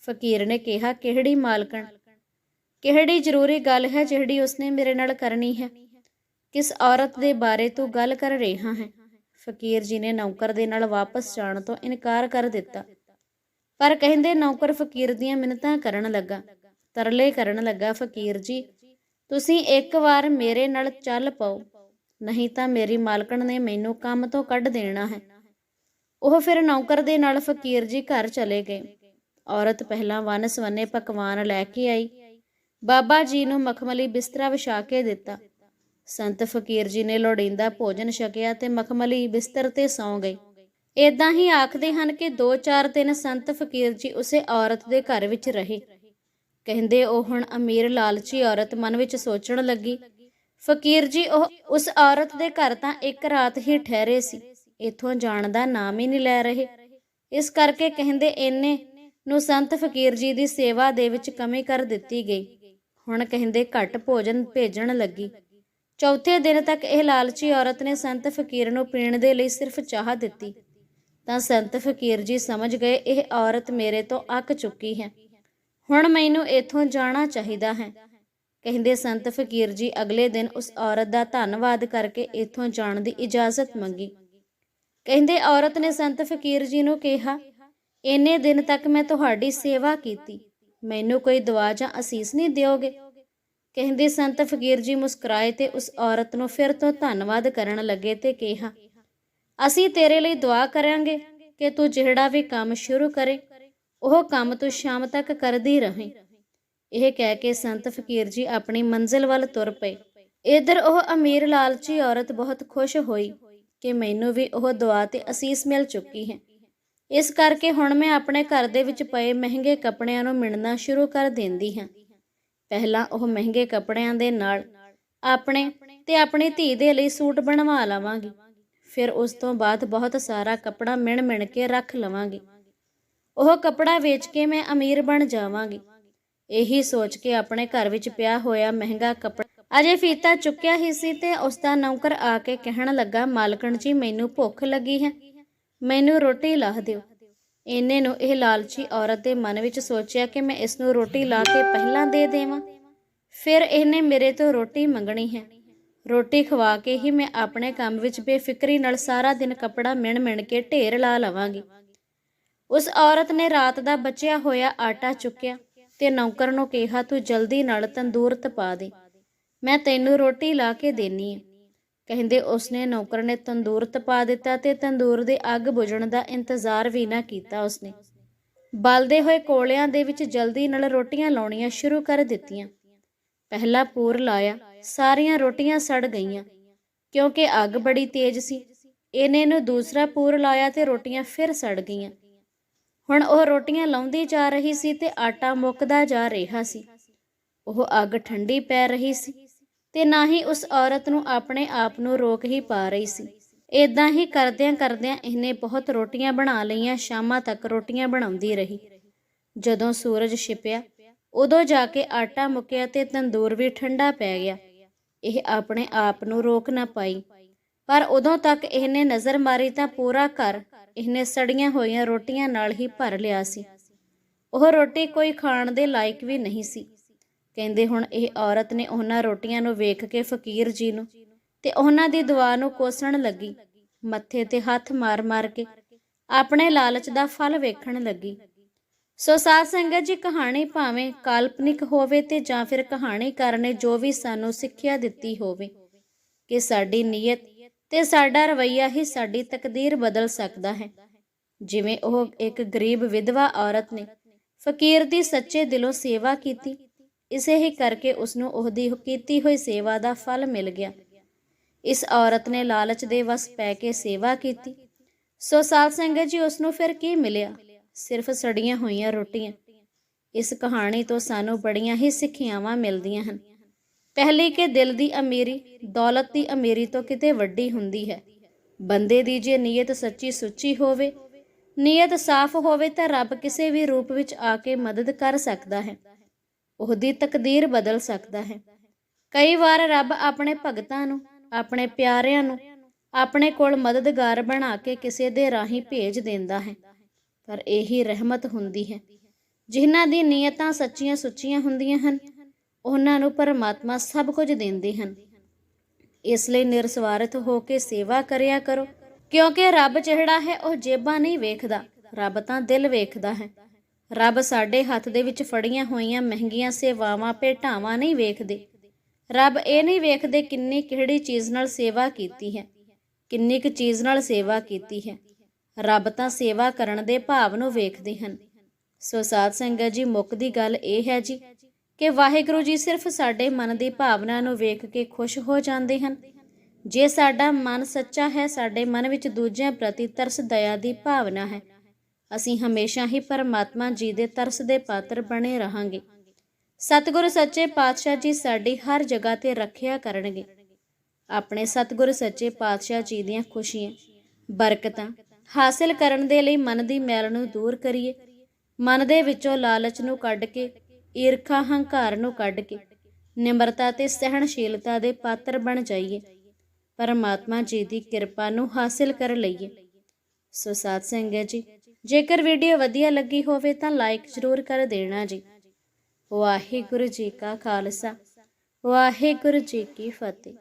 ਫਕੀਰ ਨੇ ਕਿਹਾ, ਕਿਹੜੀ ਮਾਲਕਣ? ਕਿਹੜੀ ਜ਼ਰੂਰੀ ਗੱਲ ਹੈ ਜਿਹੜੀ ਉਸਨੇ ਮੇਰੇ ਨਾਲ ਕਰਨੀ ਹੈ? ਕਿਸ ਔਰਤ ਦੇ ਬਾਰੇ ਤੂੰ ਗੱਲ ਕਰ ਰਿਹਾ ਹੈ? ਫਕੀਰ ਜੀ ਨੇ ਨੌਕਰ ਦੇ ਨਾਲ ਵਾਪਸ ਜਾਣ ਤੋਂ ਇਨਕਾਰ ਕਰ ਦਿੱਤਾ। ਪਰ ਕਹਿੰਦੇ ਨੌਕਰ ਫਕੀਰ ਦੀਆਂ ਮਿੰਨਤਾਂ ਕਰਨ ਲੱਗਾ। ਤਰਲੇ ਕਰਨ ਲੱਗਾ, ਫਕੀਰ ਜੀ, ਤੁਸੀਂ ਇੱਕ ਵਾਰ ਮੇਰੇ ਨਾਲ ਚੱਲ ਪਾਓ। ਨਹੀਂ ਤਾਂ ਮੇਰੀ ਮਾਲਕਣ ਨੇ ਮੈਨੂੰ ਕੰਮ ਤੋਂ ਕੱਢ ਦੇਣਾ ਹੈ। ਉਹ ਫਿਰ ਨੌਕਰ ਦੇ ਨਾਲ ਫਕੀਰ ਜੀ ਘਰ ਚਲੇ ਗਏ। ਔਰਤ ਪਹਿਲਾਂ ਵਨ ਪਕਵਾਨ ਲੈ ਕੇ ਆਈ। ਬਾਬਾ ਜੀ ਨੂੰ ਮਖਮਲੀ ਬਿਸਤਰਾ ਵਿਛਾ ਕੇ ਦਿੱਤਾ। ਸੰਤ ਫਕੀਰ ਜੀ ਨੇ ਲੋੜੀਂਦਾ ਭੋਜਨ ਛਕਿਆ ਤੇ ਮਖਮਲੀ ਬਿਸਤਰ ਤੇ ਸੌਂ ਗਈ ਇਦਾਂ ਹੀ ਆਖਦੇ ਹਨ ਕਿ 2-4 ਦਿਨ ਸੰਤ ਫਕੀਰ ਜੀ ਉਸੇ ਔਰਤ ਦੇ ਘਰ ਵਿੱਚ ਰਹੇ। ਕਹਿੰਦੇ ਉਹ ਹੁਣ ਅਮੀਰ ਲਾਲਚੀ ਔਰਤ ਮਨ ਵਿੱਚ ਸੋਚਣ ਲੱਗੀ। ਫਕੀਰ ਜੀ ਉਹ ਉਸ ਔਰਤ ਦੇ ਘਰ ਤਾਂ ਇੱਕ ਰਾਤ ਹੀ ਠਹਿਰੇ ਸੀ। ਇੱਥੋਂ ਜਾਣ ਦਾ ਨਾਮ ਹੀ ਨਹੀਂ ਲੈ ਰਹੇ। ਇਸ ਕਰਕੇ ਕਹਿੰਦੇ ਇਹਨੇ ਨੂੰ ਸੰਤ ਫਕੀਰ ਜੀ ਦੀ ਸੇਵਾ ਦੇ ਵਿੱਚ ਕਮੀ ਕਰ ਦਿੱਤੀ ਗਈ। ਹੁਣ ਕਹਿੰਦੇ ਘੱਟ ਭੋਜਨ ਭੇਜਣ ਲੱਗੀ। ਚੌਥੇ ਦਿਨ ਤੱਕ ਇਹ ਲਾਲਚੀ ਔਰਤ ਨੇ ਸੰਤ ਫਕੀਰ ਨੂੰ ਪੀਣ ਦੇ ਲਈ ਸਿਰਫ ਚਾਹ ਦਿੱਤੀ। ਤਾਂ ਸੰਤ ਫਕੀਰ ਜੀ ਸਮਝ ਗਏ, ਇਹ ਔਰਤ ਮੇਰੇ ਤੋਂ ਅੱਕ ਚੁੱਕੀ ਹੈ। ਹੁਣ ਮੈਨੂੰ ਇੱਥੋਂ ਜਾਣਾ ਚਾਹੀਦਾ ਹੈ। ਕਹਿੰਦੇ ਸੰਤ ਫਕੀਰ ਜੀ ਅਗਲੇ ਦਿਨ ਉਸ ਔਰਤ ਦਾ ਧੰਨਵਾਦ ਕਰਕੇ ਇੱਥੋਂ ਜਾਣ ਦੀ ਇਜਾਜ਼ਤ ਮੰਗੀ। ਕਹਿੰਦੇ ਔਰਤ ਨੇ ਸੰਤ ਫਕੀਰ ਜੀ ਨੂੰ ਕਿਹਾ, ਇੰਨੇ ਦਿਨ ਤੱਕ ਮੈਂ ਤੁਹਾਡੀ ਸੇਵਾ ਕੀਤੀ, ਮੈਨੂੰ ਕੋਈ ਦੁਆ ਜਾਂ ਅਸੀਸ ਨਹੀਂ ਦਿਓਗੇ? ਕਹਿੰਦੇ ਸੰਤ ਫਕੀਰ ਜੀ ਮੁਸਕਰਾਏ ਤੇ ਉਸ ਔਰਤ ਨੂੰ ਫਿਰ ਤੋਂ ਧੰਨਵਾਦ ਕਰਨ ਲੱਗੇ ਤੇ ਕਿਹਾ, ਅਸੀਂ ਤੇਰੇ ਲਈ ਦੁਆ ਕਰਾਂਗੇ ਕਿ ਤੂੰ ਜਿਹੜਾ ਵੀ ਕੰਮ ਸ਼ੁਰੂ ਕਰੇ, ਉਹ ਕੰਮ ਤੂੰ ਸ਼ਾਮ ਤੱਕ ਕਰਦੀ ਰਹੇ। ਇਹ ਕਹਿ ਕੇ ਸੰਤ ਫਕੀਰ ਜੀ ਆਪਣੀ ਮੰਜ਼ਿਲ ਵੱਲ ਤੁਰ ਪਏ। ਇਧਰ ਉਹ ਅਮੀਰ ਲਾਲਚੀ ਔਰਤ ਬਹੁਤ ਖੁਸ਼ ਹੋਈ। ਕਿ ਮੈਨੂੰ ਵੀ ਉਹ ਦੁਆ ਤੇ ਅਸੀਸ ਮਿਲ ਚੁੱਕੀ ਹੈ। ਇਸ ਕਰਕੇ ਹੁਣ ਮੈਂ ਆਪਣੇ ਘਰ ਦੇ ਵਿੱਚ ਪਏ ਮਹਿੰਗੇ ਕੱਪੜਿਆਂ ਨੂੰ ਮਿਣਨਾ ਸ਼ੁਰੂ ਕਰ ਦਿੰਦੀ ਹਾਂ। ਪਹਿਲਾਂ ਉਹ ਮਹਿੰਗੇ ਕੱਪੜਿਆਂ ਦੇ ਨਾਲ ਆਪਣੇ ਤੇ ਆਪਣੀ ਧੀ ਦੇ ਲਈ ਸੂਟ ਬਣਵਾ ਲਵਾਂਗੀ। ਫਿਰ ਉਸ ਤੋਂ ਬਾਅਦ ਬਹੁਤ ਸਾਰਾ ਕੱਪੜਾ ਮਿਣ ਮਿਣ ਕੇ ਰੱਖ ਲਵਾਂਗੀ। ਉਹ ਕੱਪੜਾ ਵੇਚ ਕੇ ਮੈਂ ਅਮੀਰ ਬਣ ਜਾਵਾਂਗੀ। ਇਹੀ ਸੋਚ ਕੇ ਆਪਣੇ ਘਰ ਵਿੱਚ ਪਿਆ ਹੋਇਆ ਮਹਿੰਗਾ ਕੱਪੜਾ ਅਜੇ ਫੀਤਾ ਚੁੱਕਿਆ ਹੀ ਸੀ ਤੇ ਉਸ ਦਾ ਨੌਕਰ ਆ ਕੇ ਕਹਿਣ ਲੱਗਾ, ਮਾਲਕਣ ਜੀ, ਮੈਨੂੰ ਭੁੱਖ ਲੱਗੀ ਹੈ। ਮੈਨੂੰ ਰੋਟੀ ਲਾਹ ਦਿਓ। ਇੰਨੇ ਨੂੰ ਇਹ ਲਾਲਚੀ ਔਰਤ ਦੇ ਮਨ ਵਿੱਚ ਸੋਚਿਆ ਕਿ ਮੈਂ ਇਸ ਨੂੰ ਰੋਟੀ ਲਾ ਕੇ ਪਹਿਲਾਂ ਦੇ ਦੇਵਾਂ। ਫਿਰ ਇਹਨੇ ਮੇਰੇ ਤੋਂ ਰੋਟੀ ਮੰਗਣੀ ਹੈ। ਰੋਟੀ ਖਵਾ ਕੇ ਹੀ ਮੈਂ ਆਪਣੇ ਕੰਮ ਵਿੱਚ ਬੇਫਿਕਰੀ ਨਾਲ ਸਾਰਾ ਦਿਨ ਕੱਪੜਾ ਮਿਣ-ਮਿਣ ਕੇ ਢੇਰ ਲਾ ਲਵਾਂਗੀ। ਉਸ ਔਰਤ ਨੇ ਰਾਤ ਦਾ ਬਚਿਆ ਹੋਇਆ ਆਟਾ ਚੁੱਕਿਆ ਤੇ ਨੌਕਰ ਨੂੰ ਕਿਹਾ, ਤੂੰ ਜਲਦੀ ਨਾਲ ਤੰਦੂਰ ਤਪਾ ਦੇ। ਮੈਂ ਤੈਨੂੰ ਰੋਟੀ ਲਾ ਕੇ ਦੇਣੀ ਹੈ ਕਹਿੰਦੇ ਉਸਨੇ ਨੌਕਰ ਨੇ ਤੰਦੂਰ ਤਪਾ ਦਿੱਤਾ ਤੇ ਤੰਦੂਰ ਦੇ ਅੱਗ ਬੁਝਣ ਦਾ ਇੰਤਜ਼ਾਰ ਵੀ ਨਾ ਕੀਤਾ ਉਸਨੇ। ਬਲਦੇ ਹੋਏ ਕੋਲਿਆਂ ਦੇ ਵਿੱਚ ਜਲਦੀ ਨਾਲ ਰੋਟੀਆਂ ਲਾਉਣੀਆਂ ਸ਼ੁਰੂ ਕਰ ਦਿੱਤੀਆਂ। ਪਹਿਲਾ ਪੂਰ ਲਾਇਆ, ਸਾਰੀਆਂ ਰੋਟੀਆਂ ਸੜ ਗਈਆਂ। ਕਿਉਂਕਿ ਅੱਗ ਬੜੀ ਤੇਜ਼ ਸੀ, ਇਹਨੇ ਨੂੰ ਦੂਸਰਾ ਪੂਰ ਲਾਇਆ ਤੇ ਰੋਟੀਆਂ ਫਿਰ ਸੜ ਗਈਆਂ। ਹੁਣ ਉਹ ਰੋਟੀਆਂ ਲਾਉਂਦੀ ਜਾ ਰਹੀ ਸੀ ਤੇ ਆਟਾ ਮੁੱਕਦਾ ਜਾ ਰਿਹਾ ਸੀ। ਉਹ ਅੱਗ ਠੰਡੀ ਪੈ ਰਹੀ ਸੀ। ਤੇ ਨਾ ਹੀ ਉਸ ਔਰਤ ਨੂੰ ਆਪਣੇ ਆਪ ਨੂੰ ਰੋਕ ਹੀ ਪਾ ਰਹੀ ਸੀ। ਇਦਾਂ ਹੀ ਕਰਦਿਆਂ ਕਰਦਿਆਂ ਇਹਨੇ ਬਹੁਤ ਰੋਟੀਆਂ ਬਣਾ ਲਈਆਂ, ਸ਼ਾਮਾਂ ਤੱਕ ਰੋਟੀਆਂ ਬਣਾਉਂਦੀ ਰਹੀ। ਜਦੋਂ ਸੂਰਜ ਛਿਪਿਆ, ਉਦੋਂ ਜਾ ਕੇ ਆਟਾ ਮੁੱਕਿਆ ਤੇ ਤੰਦੂਰ ਵੀ ਠੰਡਾ ਪੈ ਗਿਆ। ਇਹ ਆਪਣੇ ਆਪ ਨੂੰ ਰੋਕ ਨਾ ਪਾਈ। ਪਰ ਉਦੋਂ ਤੱਕ ਇਹਨੇ ਨਜ਼ਰ ਮਾਰੀ ਤਾਂ ਪੂਰਾ ਘਰ ਇਹਨੇ ਸੜੀਆਂ ਹੋਈਆਂ ਰੋਟੀਆਂ ਨਾਲ ਹੀ ਭਰ ਲਿਆ ਸੀ। ਉਹ ਰੋਟੀ ਕੋਈ ਖਾਣ ਦੇ ਲਾਇਕ ਵੀ ਨਹੀਂ ਸੀ। ਕਹਿੰਦੇ ਹੁਣ ਇਹ ਔਰਤ ਨੇ ਉਹਨਾਂ ਰੋਟੀਆਂ ਨੂੰ ਵੇਖ ਕੇ ਫਕੀਰ ਜੀ ਨੂੰ ਤੇ ਉਹਨਾਂ ਦੀ ਦੁਆ ਨੂੰ ਕੋਸਣ ਲੱਗੀ। ਮੱਥੇ ਤੇ ਹੱਥ ਮਾਰ-ਮਾਰ ਕੇ ਆਪਣੇ ਲਾਲਚ ਦਾ ਫਲ ਵੇਖਣ ਲੱਗੀ। ਸੋ ਸਾਧ ਸੰਗਤ ਜੀ, ਕਹਾਣੀ ਭਾਵੇਂ ਕਾਲਪਨਿਕ ਹੋਵੇ ਤੇ ਜਾਂ ਫਿਰ ਕਹਾਣੀਕਾਰ ਨੇ ਜੋ ਵੀ ਸਾਨੂੰ ਸਿੱਖਿਆ ਦਿੱਤੀ ਹੋਵੇ, ਕਿ ਸਾਡੀ ਨੀਅਤ ਤੇ ਸਾਡਾ ਰਵਈਆ ਹੀ ਸਾਡੀ ਤਕਦੀਰ ਬਦਲ ਸਕਦਾ ਹੈ। ਜਿਵੇਂ ਉਹ ਇੱਕ ਗਰੀਬ ਵਿਧਵਾ ਔਰਤ ਨੇ ਫਕੀਰ ਦੀ ਸੱਚੇ ਦਿਲੋਂ ਸੇਵਾ ਕੀਤੀ ਇਸੇ ਹੀ ਕਰਕੇ ਉਸ ਨੂੰ ਉਹਦੀ ਕੀਤੀ ਹੋਈ ਸੇਵਾ ਦਾ ਫਲ ਮਿਲ ਗਿਆ। ਇਸ ਔਰਤ ਨੇ ਲਾਲਚ ਦੇ ਵਸ ਪੈ ਕੇ ਸੇਵਾ ਕੀਤੀ। ਸੋ ਸਾਧ ਸੰਗਤ ਜੀ ਉਸ ਨੂੰ ਫਿਰ ਕੀ ਮਿਲਿਆ? ਸਿਰਫ ਸੜੀਆਂ ਹੋਈਆਂ ਰੋਟੀਆਂ। ਇਸ ਕਹਾਣੀ ਤੋਂ ਸਾਨੂੰ ਬੜੀਆਂ ਹੀ ਸਿੱਖਿਆਵਾਂ ਮਿਲਦੀਆਂ ਹਨ। ਪਹਿਲੀ ਕਿ ਦਿਲ ਦੀ ਅਮੀਰੀ, ਦੌਲਤ ਦੀ ਅਮੀਰੀ ਤੋਂ ਕਿਤੇ ਵੱਡੀ ਹੁੰਦੀ ਹੈ। ਬੰਦੇ ਦੀ ਜੇ ਨੀਅਤ ਸੱਚੀ ਸੁੱਚੀ ਹੋਵੇ, ਨੀਅਤ ਸਾਫ਼ ਹੋਵੇ ਤਾਂ ਰੱਬ ਕਿਸੇ ਵੀ ਰੂਪ ਵਿੱਚ ਆ ਕੇ ਮਦਦ ਕਰ ਸਕਦਾ ਹੈ। ਉਹਦੀ ਤਕਦੀਰ ਬਦਲ ਸਕਦਾ ਹੈ। ਕਈ ਵਾਰ ਰੱਬ ਆਪਣੇ ਭਗਤਾਂ ਨੂੰ, ਆਪਣੇ ਪਿਆਰਿਆਂ ਨੂੰ, ਆਪਣੇ ਕੋਲ ਮਦਦਗਾਰ ਬਣਾ ਕੇ ਕਿਸੇ ਦੇ ਰਾਹੀਂ ਭੇਜ ਦਿੰਦਾ ਹੈ। ਪਰ ਇਹੀ ਰਹਿਮਤ ਹੁੰਦੀ ਹੈ। ਜਿਨ੍ਹਾਂ ਦੀ ਨੀਅਤਾਂ ਸੱਚੀਆਂ ਸੁੱਚੀਆਂ ਹੁੰਦੀਆਂ ਹਨ, ਉਹਨਾਂ ਨੂੰ ਪਰਮਾਤਮਾ ਸਭ ਕੁਝ ਦਿੰਦੇ ਹਨ। ਇਸ ਲਈ ਨਿਰਸਵਾਰਥ ਹੋ ਕੇ ਸੇਵਾ ਕਰਿਆ ਕਰੋ, ਕਿਉਂਕਿ ਰੱਬ ਜਿਹੜਾ ਹੈ ਉਹ ਜੇਬਾਂ ਨਹੀਂ ਵੇਖਦਾ, ਰੱਬ ਤਾਂ ਦਿਲ ਵੇਖਦਾ ਹੈ। ਰੱਬ ਸਾਡੇ ਹੱਥ ਦੇ ਵਿੱਚ ਫੜੀਆਂ ਹੋਈਆਂ ਮਹਿੰਗੀਆਂ ਸੇਵਾਵਾਂ, ਭੇਟਾਵਾਂ ਨਹੀਂ ਵੇਖਦੇ। ਰੱਬ ਇਹ ਨਹੀਂ ਵੇਖਦੇ ਕਿੰਨੀ ਕਿਹੜੀ ਚੀਜ਼ ਨਾਲ ਸੇਵਾ ਕੀਤੀ ਹੈ, ਕਿੰਨੀ ਕੁ ਚੀਜ਼ ਨਾਲ ਸੇਵਾ ਕੀਤੀ ਹੈ। ਰੱਬ ਤਾਂ ਸੇਵਾ ਕਰਨ ਦੇ ਭਾਵ ਨੂੰ ਵੇਖਦੇ ਹਨ। ਸੋ ਸਾਧ ਸੰਗਤ ਜੀ ਮੁੱਕ ਦੀ ਗੱਲ ਇਹ ਹੈ ਜੀ ਕਿ ਵਾਹਿਗੁਰੂ ਜੀ ਸਿਰਫ ਸਾਡੇ ਮਨ ਦੀ ਭਾਵਨਾ ਨੂੰ ਵੇਖ ਕੇ ਖੁਸ਼ ਹੋ ਜਾਂਦੇ ਹਨ। ਜੇ ਸਾਡਾ ਮਨ ਸੱਚਾ ਹੈ, ਸਾਡੇ ਮਨ ਵਿੱਚ ਦੂਜਿਆਂ ਪ੍ਰਤੀ ਤਰਸ ਦਇਆ ਦੀ ਭਾਵਨਾ ਹੈ। ਅਸੀਂ ਹਮੇਸ਼ਾ ਹੀ ਪਰਮਾਤਮਾ ਜੀ ਦੇ ਤਰਸ ਦੇ ਪਾਤਰ ਬਣੇ ਰਹਾਂਗੇ। ਸਤਿਗੁਰ ਸੱਚੇ ਪਾਤਸ਼ਾਹ ਜੀ ਸਾਡੀ ਹਰ ਜਗ੍ਹਾ ਤੇ ਰੱਖਿਆ ਕਰਨਗੇ। ਆਪਣੇ ਸਤਿਗੁਰ ਸੱਚੇ ਪਾਤਸ਼ਾਹ ਜੀ ਦੀਆਂ ਖੁਸ਼ੀਆਂ, ਬਰਕਤਾਂ ਹਾਸਲ ਕਰਨ ਦੇ ਲਈ ਮਨ ਦੀ ਮੈਲ ਨੂੰ ਦੂਰ ਕਰੀਏ। ਮਨ ਦੇ ਵਿੱਚੋਂ ਲਾਲਚ ਨੂੰ ਕੱਢ ਕੇ, ਈਰਖਾ ਹੰਕਾਰ ਨੂੰ ਕੱਢ ਕੇ, ਨਿਮਰਤਾ ਤੇ ਸਹਿਣਸ਼ੀਲਤਾ ਦੇ ਪਾਤਰ ਬਣ ਜਾਈਏ। ਪਰਮਾਤਮਾ ਜੀ ਦੀ ਕਿਰਪਾ ਨੂੰ ਹਾਸਲ ਕਰ ਲਈਏ। ਸੋ ਸਾਧ ਸੰਗਤ ਜੀ ਜੇਕਰ ਵੀਡੀਓ ਵਧੀਆ ਲੱਗੀ ਹੋਵੇ ਤਾਂ ਲਾਈਕ ਜ਼ਰੂਰ ਕਰ ਦੇਣਾ ਜੀ। ਵਾਹਿਗੁਰੂ ਜੀ ਕਾ ਖਾਲਸਾ। ਵਾਹਿਗੁਰੂ ਜੀ ਕੀ ਫਤਿਹ।